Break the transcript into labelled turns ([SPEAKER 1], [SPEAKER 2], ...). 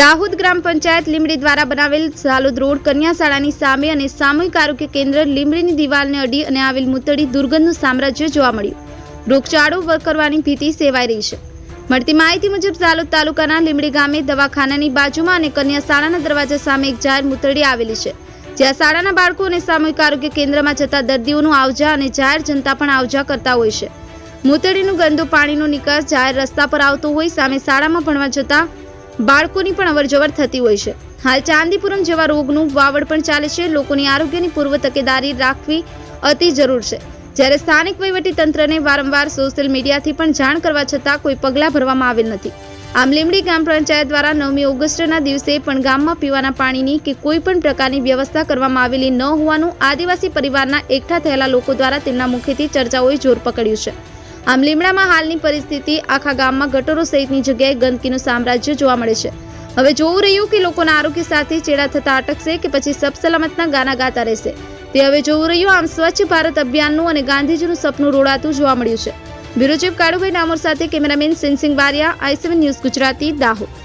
[SPEAKER 1] દાહોદ ગ્રામ પંચાયત લીમડી દ્વારા બનાવેલ ઝાલોદ રોડ કન્યા શાળાની સામે અને સામૂહિક આરોગ્ય કેન્દ્ર લીમડીની દિવાલને અડી અને આવેલ મૂતળી દુર્ગંધનું સામ્રાજ્ય જોવા મળ્યું. રોગચાળો વર્ક કરવાની ભીતિ સેવાઈ રહી છે. મળતી માહિતી મુજબ સાલોદ તાલુકાના લીમડી ગામે દવાખાનાની બાજુમાં અને કન્યા શાળાના દરવાજા સામે એક જાહેર મૂતળી આવેલી છે. જ્યાં શાળાના બાળકો અને સામૂહિક આરોગ્ય કેન્દ્રમાં જતા દર્દીઓનું આવજા અને જાહેર જનતા પણ આવજા કરતા હોય છે. મૂતળીનું ગંદુ પાણીનો નિકાસ જાહેર રસ્તા પર આવતો હોય સામે શાળામાં ભણવા જતા બાળકોની પણ અવરજવર થતી હોય છે. હાલ ચાંદીપુરમ જેવા રોગનું વાવડ પણ ચાલે છે. લોકોની આરોગ્યની પૂર્વ તકેદારી રાખવી અતિ જરૂર છે. જ્યારે સ્થાનિક વહીવટી તંત્રને વારંવાર સોશિયલ મીડિયાથી પણ જાણ કરવા છતાં કોઈ પગલાં ભરવામાં આવેલ નથી. આમ લીમડી ગ્રામ પંચાયત દ્વારા નવમી ઓગસ્ટના દિવસે પણ ગામમાં પીવાના પાણીની કે કોઈ પણ પ્રકારની વ્યવસ્થા કરવામાં આવેલી ન હોવાનું આદિવાસી પરિવારના એકઠા થયેલા લોકો દ્વારા તેમના મુખેથી ચર્ચાઓએ જોર પકડ્યું છે. આમ લીમડામાં હાલની પરિસ્થિતિ આખા ગામમાં ગટરો સહિતની જગ્યાએ ગંદકીનું સામ્રાજ્ય જોવા મળે છે. હવે જોવું રહ્યું કે લોકોના આરોગ્ય સાથે ચેડા થતા અટકશે કે પછી સબ સલામતના ગાના ગાતા રહેશે. તે હવે જોવું રહ્યું આમ સ્વચ્છ ભારત અભિયાનનું અને ગાંધીજીનું સપનું રોડાતું જોવા મળ્યું છે. બ્યુરો ચીફ કાળુભાઈ ડામોર સાથે cameraman Sinsing Baria I news Gujarati, Dahod.